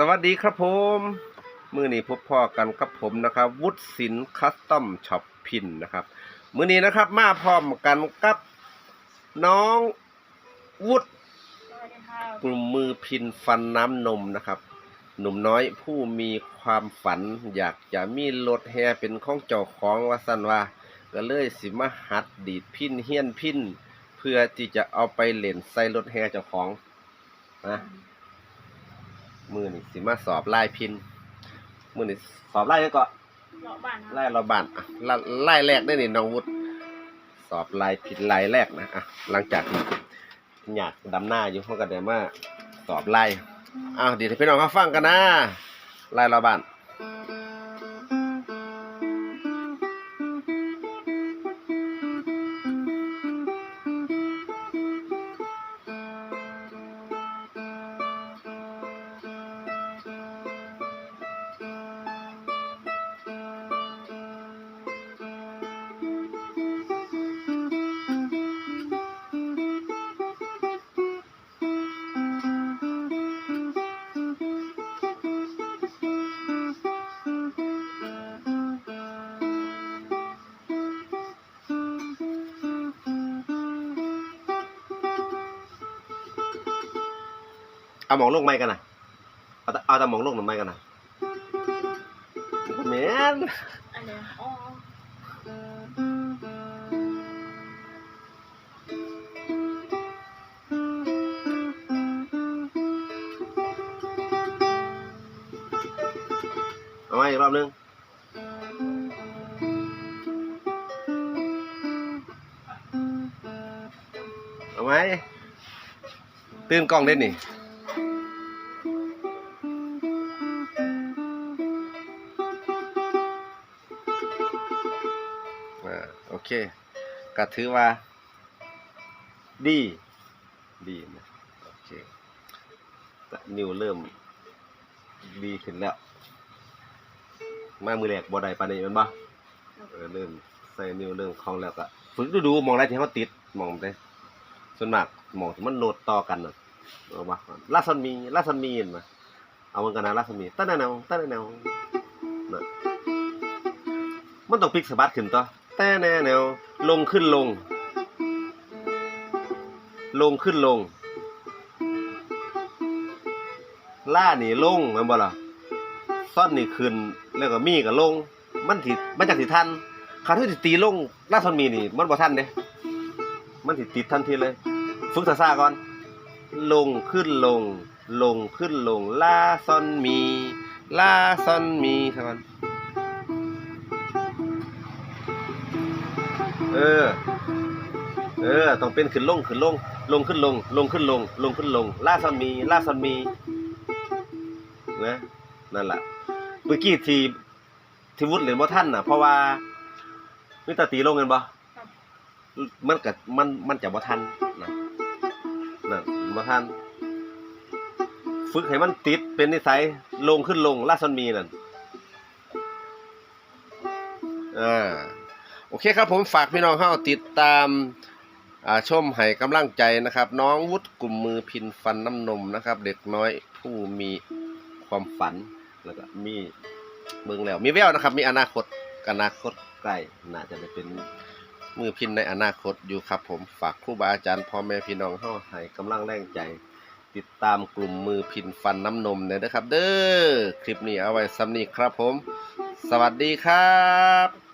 สวัสดีครับผม มือนี้พบพ่อกันกับผมนะครับ วุฒิศิลป์คัสตอมช็อปพินนะครับ มือนี้นะครับ มาพร้อมกันกับน้องวุฒิสวัสดีค่ะกลุ่มมือพินฟันน้ำนมนะครับ หนุ่มน้อยผู้มีความฝัน อยากจะมีรถแฮเป็นของเจ้าของว่าสันว่า ก็เลยสิมาหัดดีดพินเฮียนพิน เพื่อที่จะเอาไปเล่นใส่รถแฮเจ้าของนะ มือนี่สิมาสอบไล่พินมือนี่สอบไล่ยังก็เลาะบ้านครับไล่เราบานอะไล่ไล่แรกได้นี่น้องวุฒิสอบไล่พินไล่แรกนะอะหลังจากที่อยากดำหน้าอยู่พวกกันเดี๋ยวมาสอบไล่อ้าวเดี๋ยวให้พี่น้องเขาฟังกันนะไล่เราบาน เอาหมองลงไม้กันนะเอาแต่เอาแต่หมองลงหรือไม้กันนะแม่นอันเนี้ยอ๋อเอาไม้อีกรอบนึงเอาไม้ตื่นกล้องเล่นนี่ เคก็ถือว่า ดี ดีนะโอเคนิวเริ่ม ดีขึ้นแล้ว มามือแรกบ่ได้ปานนี้แมันบ่เออเริ่มใส่นิวเริ่มคล่องแล้วก็ฝึกดูดูๆมองอะไรที่เขาติดมองได้ส่วนมากมองที่มันโหลดต่อกันน่ะเอาบ่ลาซันมีลาซันมีเห็นมาเอามันกันนะลาซันมีตั้งแนวตั้งแนวน่ะมันต้องพลิกสะบัดขึ้นต่อ แต่แน่แนวลงขึ้นลง ลงขึ้นลง ล่านี่ลงแม่นบ่ล่ะซ่อนนี่ขึ้นแล้วก็มีก็ลง มันสิมันจักสิทันคันที่ตีลงล่าซ่อนมีนี่ มันบ่ทันเด้มันสิติดทันทีเลย ฝึกซ่าก่อน ลงขึ้นลง ลงขึ้นลงล่าซ่อนมีล่าซ่อนมีซะก่ เออ เออ ต้องเป็นขึ้นลงขึ้นลง ลงขึ้นลง ลงขึ้นลง ลงขึ้นลงล่าซอนมีล่าซอนมี นะ นั่นแหละเมื่อกี้ทีทีวุฒิเหรียญบ่ท่านน่ะ เพราะว่ามิตรตีลงเงินบ่มันก็มันมันจะบ่ทันนะนั่นบ่ทันฝึกให้มันติดเป็นนิสัยลงขึ้นลงล่าซอนมีนั่น อ่า โอเคครับผมฝากพี่น้องเข้าติดตามอ่าชมให้กำลังใจนะครับ น้องวุฒิกลุ่มมือพินฟันน้ำนมนะครับ เด็กน้อยผู้มีความฝันแล้วก็มีเมืองแล้ว มีแววนะครับ มีอนาคตอนาคตใกล้น่าจะได้เป็นมือพินในอนาคตอยู่ครับ ผมฝากครูบาอาจารย์พ่อแม่พี่น้องเข้าให้กำลังแรงใจ ติดตามกลุ่มมือพินฟันน้ำนมเนี่ยนะครับ เด้อคลิปนี้เอาไว้ซ้ำนี้ครับผม สวัสดีครับ